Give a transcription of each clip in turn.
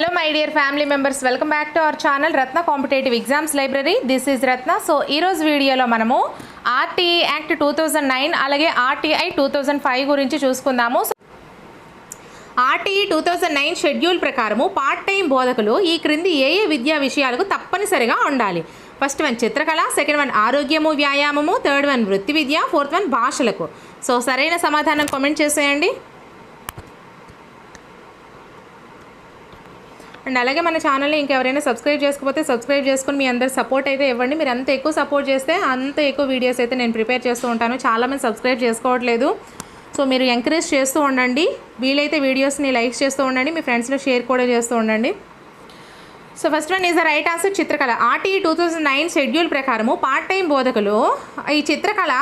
Hello my dear family members welcome back to our channel Ratna competitive exams library this is Ratna so ఈరోజు వీడియోలో మనము RTI act two thousand nine అలాగే RTI two thousand five గురించి చూసుకుందాము. RTE two thousand nine schedule ప్రకారము part time బోధకులు ఈ క్రింది ఏ ఏ విద్యా విషయాలకు తప్పనిసరిగా ఉండాలి. ఫస్ట్ వన్ చిత్రకళ సెకండ్ వన్ ఆరోగ్యము వ్యాయామము థర్డ్ వన్ వృత్తి విద్య ఫోర్త్ వన్ భాషలకు. సో సరైన సమాధానం కామెంట్ చేసేయండి. అండ్ అలాగే మన ఛానల్ని ఇంకెవరైనా సబ్స్క్రైబ్ చేసుకోకపోతే సబ్స్క్రైబ్ చేసుకుని మీ అందరు సపోర్ట్ అయితే ఇవ్వండి. మీరు అంత ఎక్కువ సపోర్ట్ చేస్తే అంత ఎక్కువ వీడియోస్ అయితే నేను ప్రిపేర్ చేస్తూ ఉంటాను. చాలామంది సబ్స్క్రైబ్ చేసుకోవట్లేదు. సో మీరు ఎంకరేజ్ చేస్తూ ఉండండి. వీలైతే వీడియోస్ని లైక్ చేస్తూ ఉండండి. మీ ఫ్రెండ్స్లో షేర్ కూడా చేస్తూ ఉండండి. So first one is the right answer చిత్రకళ. RTE two thousand nine schedule ప్రకారము పార్ట్ టైం బోధకులు ఈ చిత్రకళ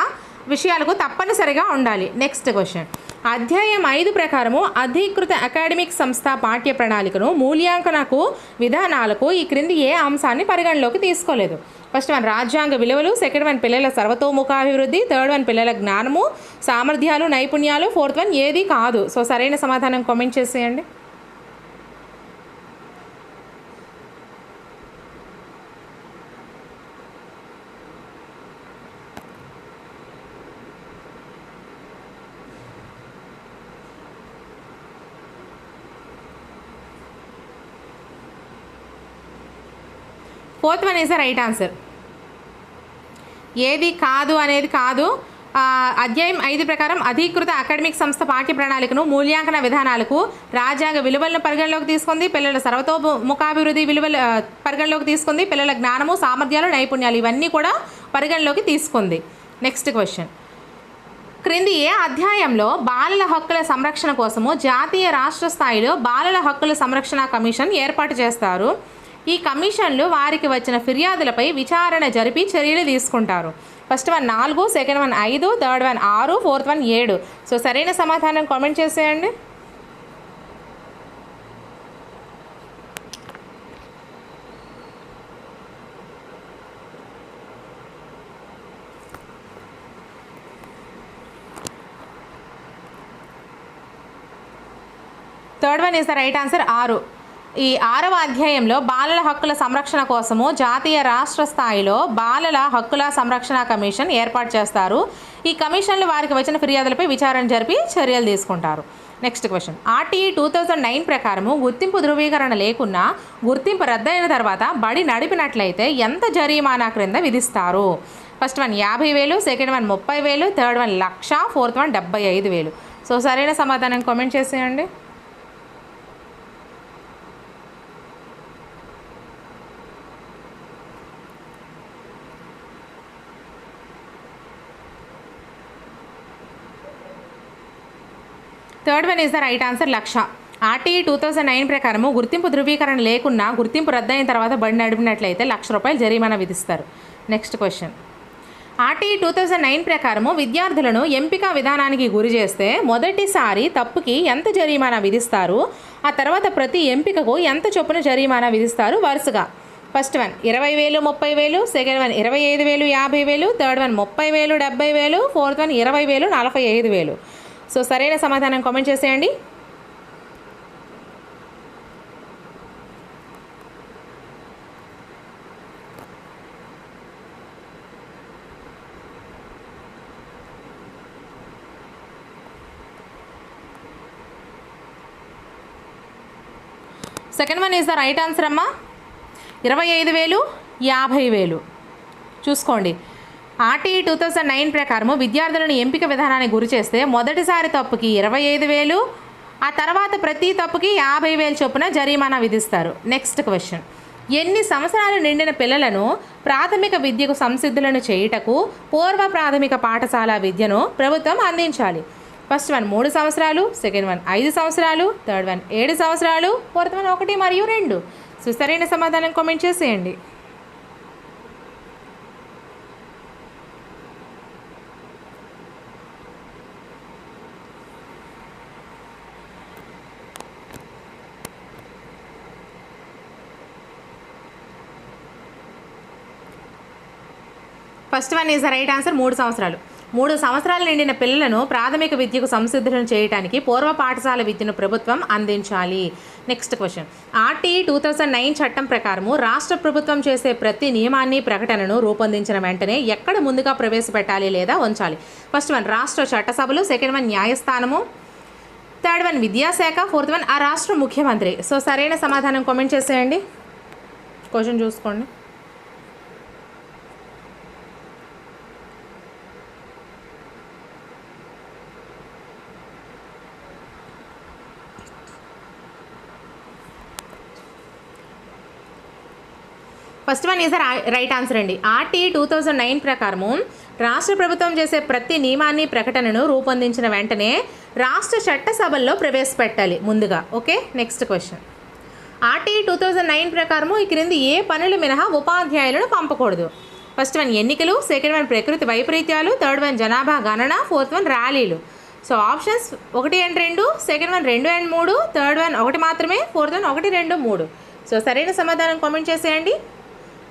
విషయాలకు తప్పనిసరిగా ఉండాలి. Next question. అధ్యాయం ఐదు ప్రకారము అధీకృత అకాడమిక్ సంస్థ పాఠ్య ప్రణాళికను మూల్యాంకనకు విధానాలకు ఈ క్రింది ఏ అంశాన్ని పరిగణలోకి తీసుకోలేదు. ఫస్ట్ వన్ రాజ్యాంగ విలువలు సెకండ్ వన్ పిల్లల సర్వతోముఖాభివృద్ధి థర్డ్ వన్ పిల్లల జ్ఞానము సామర్థ్యాలు నైపుణ్యాలు ఫోర్త్ వన్ ఏది కాదు. సో సరైన సమాధానం కామెంట్ చేసేయండి. Fourth one is the right answer. ఏది కాదు అనేది కాదు. అధ్యాయం ఐదు ప్రకారం అధీకృత అకాడమిక్ సంస్థ పాఠ్య ప్రణాళికను మూల్యాంకన విధానాలకు రాజ్యాంగ విలువలను పరిగణలోకి తీసుకుంది పిల్లల సర్వతోముఖాభివృద్ధి విలువల పరిగణలోకి తీసుకుంది పిల్లల జ్ఞానము సామర్థ్యాలు నైపుణ్యాలు ఇవన్నీ కూడా పరిగణలోకి తీసుకుంది. నెక్స్ట్ క్వశ్చన్ క్రింది ఏ అధ్యాయంలో బాలల హక్కుల సంరక్షణ కోసము జాతీయ రాష్ట్ర స్థాయిలో బాలల హక్కుల సంరక్షణ కమిషన్ ఏర్పాటు చేస్తారు? ఈ కమిషన్లు వారికి వచ్చిన ఫిర్యాదులపై విచారణ జరిపి చర్యలు తీసుకుంటారు. ఫస్ట్ వన్ నాలుగు సెకండ్ వన్ ఐదు థర్డ్ వన్ ఆరు ఫోర్త్ వన్ ఏడు. సో సరైన సమాధానం కామెంట్ చేసేయండి. Third one is the right answer ఆరు. ఈ ఆరవ అధ్యాయంలో బాలల హక్కుల సంరక్షణ కోసము జాతీయ రాష్ట్ర స్థాయిలో బాలల హక్కుల సంరక్షణ కమిషన్ ఏర్పాటు చేస్తారు. ఈ కమిషన్లు వారికి వచ్చిన ఫిర్యాదులపై విచారణ జరిపి చర్యలు తీసుకుంటారు. Next question. RTE two thousand nine ప్రకారము గుర్తింపు ధృవీకరణ లేకున్నా గుర్తింపు రద్దయిన తర్వాత బడి నడిపినట్లయితే ఎంత జరిమానా క్రింద విధిస్తారు? ఫస్ట్ వన్ యాభై వేలు సెకండ్ వన్ ముప్పై వేలు third one lakh fourth one డెబ్బై ఐదు వేలు. సో సరైన సమాధానం కామెంట్ చేసేయండి. Third one is the right answer lakh RTE two thousand nine ప్రకారము గుర్తింపు ధృవీకరణ లేకున్నా గుర్తింపు రద్దయిన తర్వాత బండి నడిపినట్లయితే లక్ష రూపాయలు జరిమానా విధిస్తారు. Next question RTE two thousand nine ప్రకారము విద్యార్థులను ఎంపిక విధానానికి గురి చేస్తే మొదటిసారి తప్పుకి ఎంత జరిమానా విధిస్తారు? ఆ తర్వాత ప్రతి ఎంపికకు ఎంత చొప్పున జరిమానా విధిస్తారు? వరుసగా. ఫస్ట్ వన్ ఇరవై వేలు ముప్పై వేలు సెకండ్ వన్ ఇరవై ఐదు వేలు యాభై వేలు థర్డ్ వన్ ముప్పై వేలు డెబ్బై వేలు ఫోర్త్ వన్ ఇరవై వేలు నలభై ఐదు వేలు. సో సరైన సమాధానం కామెంట్ చేసేయండి. Second one is the right answer అమ్మా. ఇరవై ఐదు వేలు యాభై వేలు. చూసుకోండి. ఆర్టీఈ టూ థౌజండ్ నైన్ ప్రకారము విద్యార్థులను ఎంపిక విధానాన్ని గురి చేస్తే మొదటిసారి తప్పుకి ఇరవై ఐదు వేలు ఆ తర్వాత ప్రతి తప్పుకి యాభై వేలు చొప్పున జరిమానా విధిస్తారు. నెక్స్ట్ క్వశ్చన్ ఎన్ని సంవత్సరాలు నిండిన పిల్లలను ప్రాథమిక విద్యకు సంసిద్ధులను చేయుటకు పూర్వ ప్రాథమిక పాఠశాల విద్యను ప్రభుత్వం అందించాలి? ఫస్ట్ వన్ మూడు సంవత్సరాలు సెకండ్ వన్ ఐదు సంవత్సరాలు థర్డ్ వన్ ఏడు సంవత్సరాలు ఫోర్త్ వన్ ఒకటి మరియు రెండు. సో సరైన సమాధానం కామెంట్ చేసేయండి. First one is the right answer మూడు సంవత్సరాలు. మూడు సంవత్సరాలు నిండిన పిల్లలను ప్రాథమిక విద్యకు సంసిద్ధులను చేయడానికి పూర్వ పాఠశాల విద్యను ప్రభుత్వం అందించాలి. Next question RTE two thousand nine చట్టం ప్రకారము రాష్ట్ర ప్రభుత్వం చేసే ప్రతి నియమాన్ని ప్రకటనను రూపొందించిన వెంటనే ఎక్కడ ముందుగా ప్రవేశపెట్టాలి లేదా ఉంచాలి? ఫస్ట్ వన్ రాష్ట్ర చట్టసభలు. సెకండ్ వన్ న్యాయస్థానము. థర్డ్ వన్ విద్యాశాఖ. ఫోర్త్ వన్ ఆ రాష్ట్ర ముఖ్యమంత్రి. సో సరైన సమాధానం కామెంట్ చేసేయండి. క్వశ్చన్ చూసుకోండి. First one is right answer అండి. ఆర్టీ టూ థౌజండ్ నైన్ ప్రకారము రాష్ట్ర ప్రభుత్వం చేసే ప్రతి నియమాన్ని ప్రకటనను రూపొందించిన వెంటనే రాష్ట్ర చట్టసభల్లో ప్రవేశపెట్టాలి ముందుగా. Okay? Next question RTE two thousand nine ప్రకారము ఈ క్రింది ఏ పనులు మినహా ఉపాధ్యాయులను పంపకూడదు. ఫస్ట్ వన్ ఎన్నికలు సెకండ్ వన్ ప్రకృతి వైపరీత్యాలు థర్డ్ వన్ జనాభా గణన ఫోర్త్ వన్ ర్యాలీలు. సో ఆప్షన్స్ ఒకటి అండ్ రెండు సెకండ్ వన్ రెండు అండ్ మూడు థర్డ్ వన్ ఒకటి మాత్రమే ఫోర్త్ వన్ ఒకటి రెండు మూడు. సో సరైన సమాధానం కామెంట్ చేసేయండి.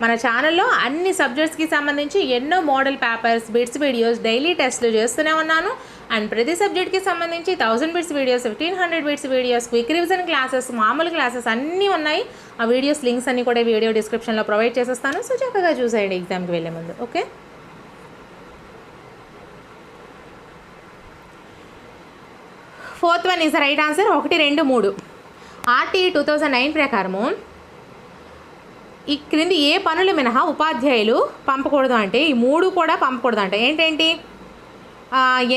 మన ఛానల్లో అన్ని సబ్జెక్ట్స్కి సంబంధించి ఎన్నో model papers bits videos daily టెస్ట్లు చేస్తూనే ఉన్నాను. అండ్ ప్రతి సబ్జెక్ట్కి సంబంధించి thousand bits videos fifteen hundred bits videos quick revision classes మామూలు క్లాసెస్ అన్నీ ఉన్నాయి. ఆ వీడియోస్ లింక్స్ అన్ని కూడా వీడియో డిస్క్రిప్షన్లో ప్రొవైడ్ చేసేస్తాను. సో చక్కగా చూసేయండి ఎగ్జామ్కి వెళ్ళే ముందు okay? Fourth one is right answer ఒకటి రెండు మూడు. ఆర్టీ టూ థౌజండ్ నైన్ ప్రకారము ఈ క్రింది ఏ పనులు మినహా ఉపాధ్యాయులు పంపకూడదు అంటే ఈ మూడు కూడా పంపకూడదు అంటే. ఏంటేంటి?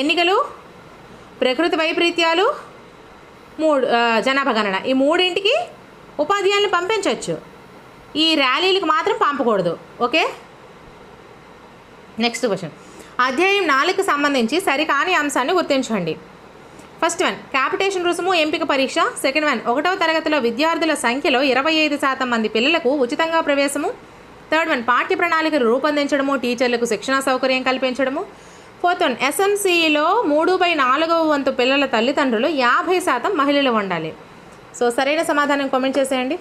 ఎన్నికలు ప్రకృతి వైపరీత్యాలు మూడు జనాభా గణన. ఈ మూడింటికి ఉపాధ్యాయులను పంపించవచ్చు ఈ ర్యాలీలకు మాత్రం పంపకూడదు. ఓకే? Next question. అధ్యాయం నాలుగుకు సంబంధించి సరికాని అంశాన్ని గుర్తించండి. ఫస్ట్ వన్ క్యాపిటేషన్ రుసుము ఎంపిక పరీక్ష. సెకండ్ వన్ ఒకటవ తరగతిలో విద్యార్థుల సంఖ్యలో ఇరవై ఐదు శాతం మంది పిల్లలకు ఉచితంగా ప్రవేశము. థర్డ్ వన్ పాఠ్య ప్రణాళికలు రూపొందించడము టీచర్లకు శిక్షణా సౌకర్యం కల్పించడము. ఫోర్త్ వన్ ఎస్ఎంసీలో మూడు బై నాలుగవ వంతు పిల్లల తల్లిదండ్రులు యాభై శాతం మహిళలు ఉండాలి. సో సరైన సమాధానం కామెంట్ చేసేయండి.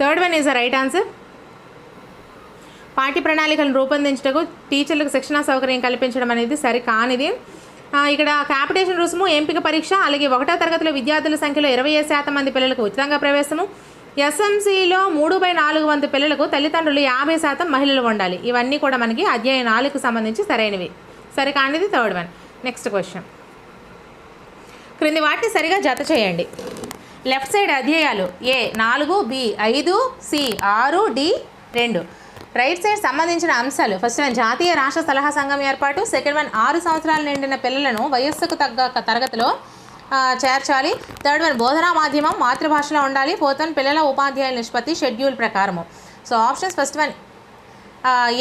Third one is the right answer పాఠ్య ప్రణాళికలను రూపొందించటకు టీచర్లకు శిక్షణా సౌకర్యం కల్పించడం అనేది సరికానిది. ఇక్కడ క్యాపిటేషన్ రుసుము ఎంపిక పరీక్ష అలాగే ఒకటో తరగతిలో విద్యార్థుల సంఖ్యలో ఇరవై శాతం మంది పిల్లలకు ఉచితంగా ప్రవేశము. ఎస్ఎంసీలో మూడు బై నాలుగు వంద పిల్లలకు తల్లిదండ్రులు యాభై శాతం మహిళలు ఉండాలి. ఇవన్నీ కూడా మనకి అధ్యాయ నాలుగుకు సంబంధించి సరైనవి. సరికానిది థర్డ్ వన్ నెక్స్ట్ క్వశ్చన్ క్రింది వాటిని సరిగా జత చేయండి. లెఫ్ట్ సైడ్ అధ్యయాలు ఏ నాలుగు బి ఐదు సి ఆరు డి రెండు. రైట్ సైడ్ సంబంధించిన అంశాలు. ఫస్ట్ వన్ జాతీయ రాష్ట్ర సలహా సంఘం ఏర్పాటు. సెకండ్ వన్ ఆరు సంవత్సరాలు నిండిన పిల్లలను వయస్సుకు తగ్గ తరగతిలో చేర్చాలి. థర్డ్ వన్ బోధనా మాధ్యమం మాతృభాషలో ఉండాలి. ఫోర్త్ వన్ పిల్లల ఉపాధ్యాయుల నిష్పత్తి షెడ్యూల్ ప్రకారము. So options first one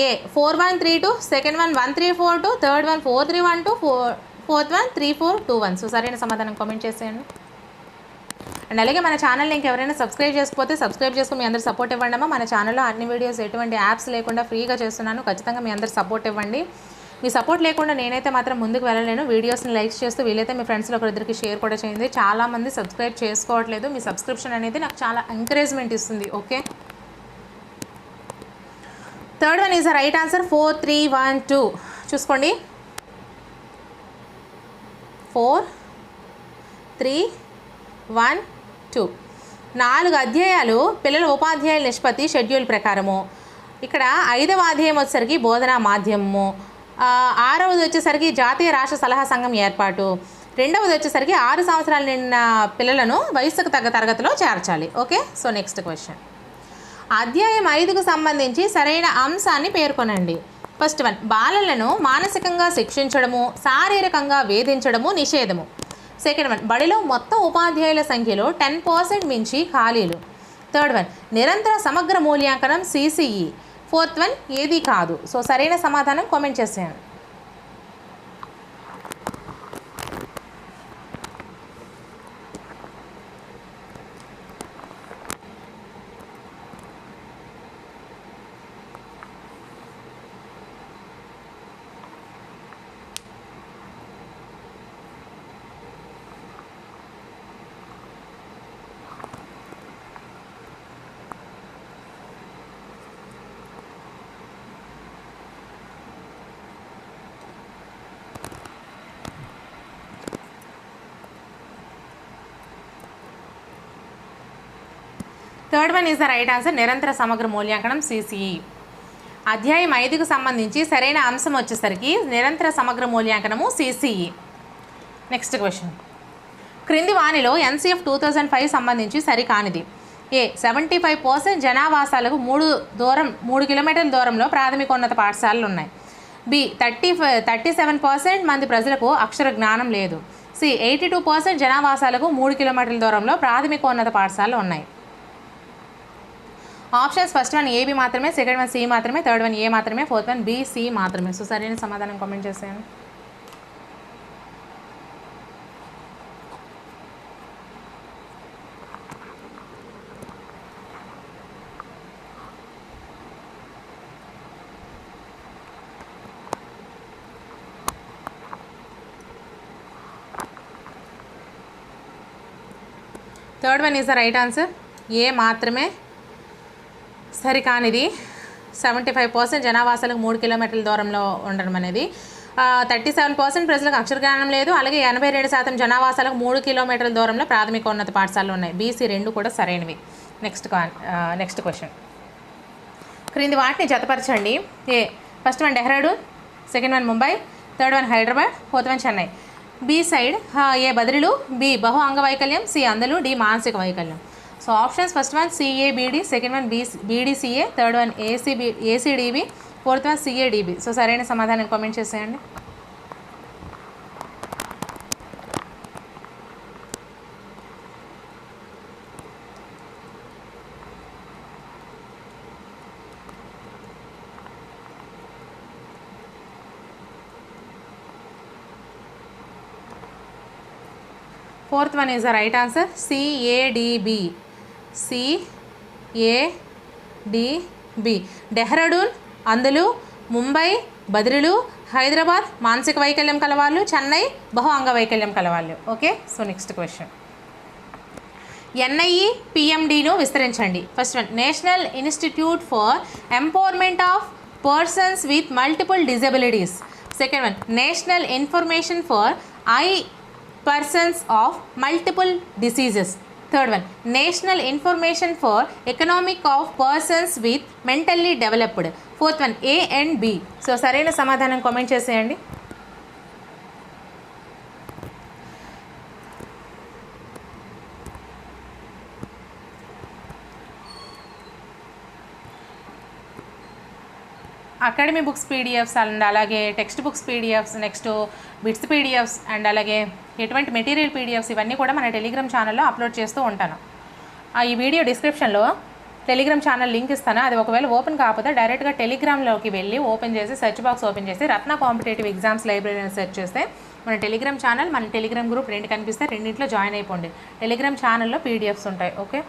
A four one three two second one one three four two third one four three one two four fourth one three four two one. So సరైన సమాధానం comment చేసేయండి. And అలాగే మన ఛానల్ని ఇంకెవరైనా subscribe చేసుకోకపోతే subscribe చేసుకుని మీ అందరు సపోర్ట్ ఇవ్వండి అమ్మా మన ఛానల్లో అన్ని వీడియోస్ ఎటువంటి యాప్స్ లేకుండా ఫ్రీగా చేస్తున్నాను. ఖచ్చితంగా మీ అందరు సపోర్ట్ ఇవ్వండి. మీ సపోర్ట్ లేకుండా నేనైతే మాత్రం ముందుకు వెళ్ళలేను. వీడియోస్ని లైక్స్ చేస్తూ వీలైతే మీ ఫ్రెండ్స్లో ఒకరిద్దరికి షేర్ కూడా చేయండి. చాలామంది సబ్స్క్రైబ్ చేసుకోవట్లేదు. మీ సబ్స్క్రిప్షన్ అనేది నాకు చాలా ఎంకరేజ్మెంట్ ఇస్తుంది. Okay? Third one is right answer. Four three one two. చూసుకోండి. Four three one two. నాలుగు అధ్యాయాలు పిల్లల ఉపాధ్యాయుల నిష్పత్తి షెడ్యూల్ ప్రకారము. ఇక్కడ ఐదవ అధ్యాయం వచ్చేసరికి బోధనా మాధ్యమము. ఆరవది వచ్చేసరికి జాతీయ రాష్ట్ర సలహా సంఘం ఏర్పాటు. రెండవది వచ్చేసరికి ఆరు సంవత్సరాలు నిండిన పిల్లలను వయసుకు తగ్గ తరగతిలో చేర్చాలి. ఓకే? So next question. అధ్యాయం ఐదుకు సంబంధించి సరైన అంశాన్ని పేర్కొనండి. ఫస్ట్ వన్ బాలలను మానసికంగా శిక్షించడము శారీరకంగా వేధించడము నిషేధము. సెకండ్ వన్ బడిలో మొత్తం ఉపాధ్యాయుల సంఖ్యలో టెన్ పర్సెంట్ మించి ఖాళీలు. థర్డ్ వన్ నిరంతర సమగ్ర మూల్యాంకనం సిసిఈ ఫోర్త్ వన్ ఏది కాదు. సో సరైన సమాధానం కామెంట్ చేసేయండి third one is the right answer నిరంతర సమగ్ర మూల్యాంకనం సిసిఈ అధ్యాయం ఐదుకు సంబంధించి సరైన అంశం వచ్చేసరికి నిరంతర సమగ్ర మూల్యాంకనము సిసిఈ నెక్స్ట్ క్వశ్చన్ క్రింది వాణిలో ఎన్సీఎఫ్ టూ థౌజండ్ ఫైవ్ సంబంధించి సరికానిది. ఏ సెవెంటీ ఫైవ్ పర్సెంట్ జనావాసాలకు మూడు దూరం మూడు కిలోమీటర్ల దూరంలో ప్రాథమికోన్నత పాఠశాలలు ఉన్నాయి. B thirty thirty seven percent మంది ప్రజలకు అక్షర జ్ఞానం లేదు. సి ఎయిటీ టూ పర్సెంట్ జనావాసాలకు మూడు కిలోమీటర్ల దూరంలో ప్రాథమికోన్నత పాఠశాలలు ఉన్నాయి. ఆప్షన్స్ ఫస్ట్ వన్ ఏబి మాత్రమే సెకండ్ వన్ సి మాత్రమే థర్డ్ వన్ ఏ మాత్రమే ఫోర్త్ వన్ బి సి మాత్రమే. సో సరైన సమాధానం కామెంట్ చేసేయండి. Third one is the right answer. A మాత్రమే సరికానిది. సెవెంటీ ఫైవ్ పర్సెంట్ జనావాసాలకు మూడు కిలోమీటర్ల దూరంలో ఉండడం అనేది. థర్టీ సెవెన్ పర్సెంట్ ప్రజలకు అక్షరజ్ఞానం లేదు. అలాగే ఎనభై రెండు శాతం జనావాసాలకు మూడు కిలోమీటర్ల దూరంలో ప్రాథమికోన్నత పాఠశాలలు ఉన్నాయి. బీసీ రెండు కూడా సరైనవి. నెక్స్ట్ నెక్స్ట్ క్వశ్చన్ క్రింది వాటిని జతపరచండి. A first one Dehradun second one Mumbai third one Hyderabad fourth one Chennai B side A బదిలీలు? బి బహు అంగవైకల్యం. సి అందలు. డి మానసిక వైకల్యం. So options first one CABD second one B BDCA third one ACB ACDB fourth one CADB so సరైన సమాధానం comment చేసేయండి. Fourth one is the right answer CADB CADB Dehradun అందులు Mumbai బదిలీలు హైదరాబాద్ మానసిక వైకల్యం కలవాళ్ళు చెన్నై బహు అంగవైకల్యం కలవాళ్ళు. Okay? So next question. NIE పిఎండిను విస్తరించండి. First one national institute for empowerment of persons with multiple disabilities. Second one national information for I persons of multiple diseases. Third one national information for economic of persons with mentally developed fourth one A and B so సరైన సమాధానం comment చేసేయండి. Academy books PDFs and అలాగే text books PDFs next bits PDFs and అలాగే ఎటువంటి material PDFs ఇవన్నీ కూడా మన Telegram ఛానల్లో అప్లోడ్ చేస్తూ ఉంటాను. ఆ ఈ వీడియో డిస్క్రిప్షన్లో టెలిగ్రామ్ ఛానల్ లింక్ ఇస్తాను. అది ఒకవేళ ఓపెన్ కాకపోతే డైరెక్ట్గా టెలిగ్రామ్లోకి వెళ్ళి ఓపెన్ చేసి సెర్చ్ బాక్స్ ఓపెన్ చేసి రత్న కాంపిటేటివ్ ఎగ్జామ్స్ లైబ్రరీ అని సెర్చ్ చేస్తే మన టెలిగ్రామ్ ఛానల్ మన టెలిగ్రామ్ గ్రూప్ రెండు కనిపిస్తే రెండింటిలో జాయిన్ అయిపోండి. టెలిగ్రామ్ ఛానల్లో పీడిఎఫ్స్ ఉంటాయి. Okay?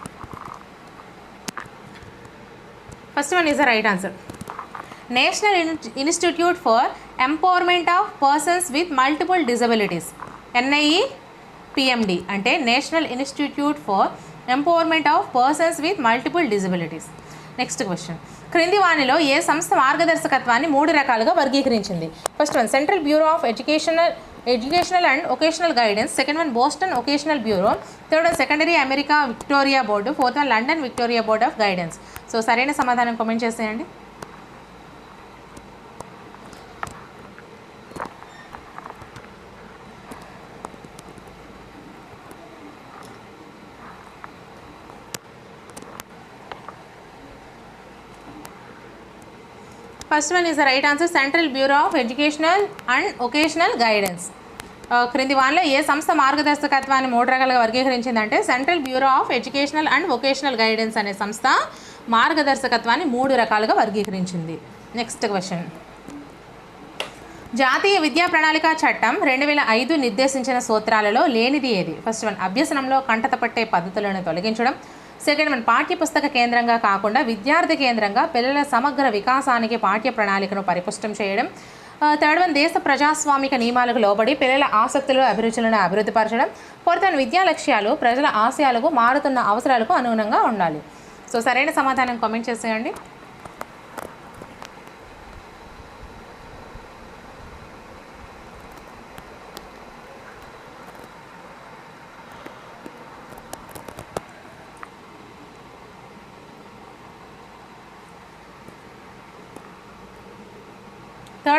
First one is the right answer. National institute for empowerment of persons with multiple disabilities. NIE PMD అంటే national institute for empowerment of persons with multiple disabilities next question క్రింది వాణిలో ఏ సంస్థ మార్గదర్శకత్వాన్ని మూడు రకాలుగా వర్గీకరించింది? First one central bureau of educational educational and vocational guidance second one Boston vocational bureau third one secondary America Victoria board fourth one London Victoria board of guidance so సరైన సమాధానం కామెంట్ చేసేయండి. First one is the right answer central bureau of educational and vocational guidance క్రింది వానలో ఏ సంస్థ మార్గదర్శకత్వాన్ని మూడు రకాలుగా వర్గీకరించిందంటే central bureau of educational and vocational guidance అనే సంస్థ మార్గదర్శకత్వాన్ని మూడు రకాలుగా వర్గీకరించింది. నెక్స్ట్ క్వశ్చన్ జాతీయ విద్యా ప్రణాళిక చట్టం రెండు వేల ఐదు నిర్దేశించిన సూత్రాలలో లేనిది ఏది? ఫస్ట్ వన్ అభ్యసనంలో కంటతపట్టే పద్ధతులను తొలగించడం. సెకండ్ వన్ పాఠ్యపుస్తక కేంద్రంగా కాకుండా విద్యార్థి కేంద్రంగా పిల్లల సమగ్ర వికాసానికి పాఠ్య ప్రణాళికను పరిపుష్టం చేయడం. థర్డ్ వన్ దేశ ప్రజాస్వామిక నియమాలకు లోబడి పిల్లల ఆసక్తులు అభిరుచులను అభివృద్ధిపరచడం. ఫోర్త్ వన్ విద్యా లక్ష్యాలు ప్రజల ఆశయాలకు మారుతున్న అవసరాలకు అనుగుణంగా ఉండాలి. సో సరైన సమాధానం కామెంట్ చేసేయండి.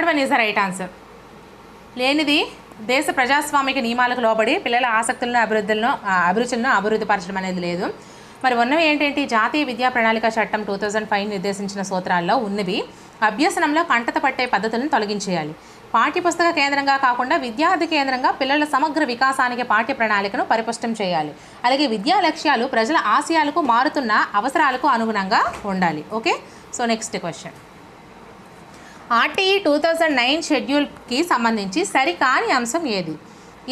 Third one is the right answer లేనిది దేశ ప్రజాస్వామిక నియమాలకు లోబడి పిల్లల ఆసక్తులను అభివృద్ధులను అభిరుచులను అభివృద్ధి పరచడం అనేది లేదు. మరి ఉన్నవి ఏంటంటే జాతీయ విద్యా ప్రణాళిక చట్టం టూ థౌజండ్ ఫైవ్ నిర్దేశించిన సూత్రాల్లో ఉన్నవి అభ్యసనంలో కంటత పట్టే పద్ధతులను తొలగించేయాలి. పాఠ్యపుస్తక కేంద్రంగా కాకుండా విద్యార్థి కేంద్రంగా పిల్లల సమగ్ర వికాసానికి పాఠ్య ప్రణాళికను పరిపుష్టం చేయాలి. అలాగే విద్యా లక్ష్యాలు ప్రజల ఆశయాలకు మారుతున్న అవసరాలకు అనుగుణంగా ఉండాలి. Okay? So next question RTE two thousand nine షెడ్యూల్కి సంబంధించి సరికాని అంశం ఏది?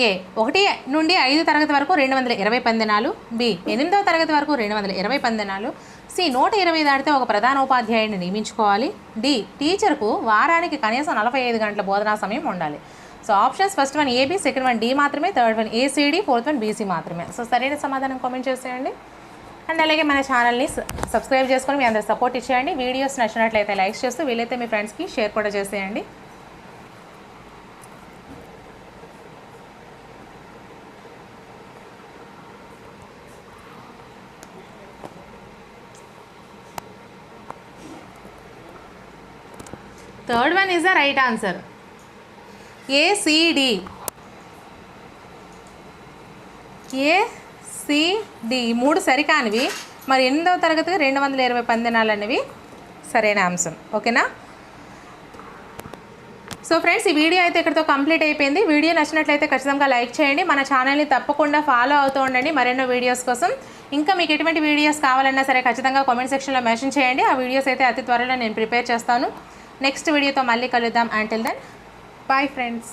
ఏ ఒకటి నుండి ఐదు తరగతి వరకు రెండు వందల ఇరవై పందినాలు బి ఎనిమిదవ తరగతి వరకు రెండు వందల ఇరవై పందినాలు సి నూట ఇరవై దాటితే ఒక ప్రధాన ఉపాధ్యాయుడిని నియమించుకోవాలి డి టీచర్కు వారానికి కనీసం నలభై ఐదు గంటల బోధనా సమయం ఉండాలి. So options first one AB second one D మాత్రమే third one ACD fourth one BC మాత్రమే. సో సరైన సమాధానం కామెంట్ చేసేయండి. అండ్ అలాగే మన ఛానల్ని సబ్స్క్రైబ్ చేసుకొని మీ అందరు సపోర్ట్ ఇచ్చేయండి. వీడియోస్ నచ్చినట్లయితే లైక్స్ చేస్తూ వీలైతే మీ ఫ్రెండ్స్కి షేర్ కూడా చేసేయండి. Third one is the right answer ACD ACD మూడు సరికానివి. మరి ఎనిమిదవ తరగతికి రెండు వందల ఇరవై పందినాలు అనేవి సరైన అంశం. ఓకేనా? సో ఫ్రెండ్స్ ఈ వీడియో అయితే ఇక్కడితో కంప్లీట్ అయిపోయింది. వీడియో నచ్చినట్లయితే ఖచ్చితంగా లైక్ చేయండి. మన ఛానల్ని తప్పకుండా ఫాలో అవుతూ ఉండండి. మరెన్నో వీడియోస్ కోసం. ఇంకా మీకు ఎటువంటి వీడియోస్ కావాలన్నా సరే ఖచ్చితంగా కామెంట్ సెక్షన్లో మెన్షన్ చేయండి. ఆ వీడియోస్ అయితే అతి త్వరలో నేను ప్రిపేర్ చేస్తాను. నెక్స్ట్ వీడియోతో మళ్ళీ కలుద్దాం. Until then bye friends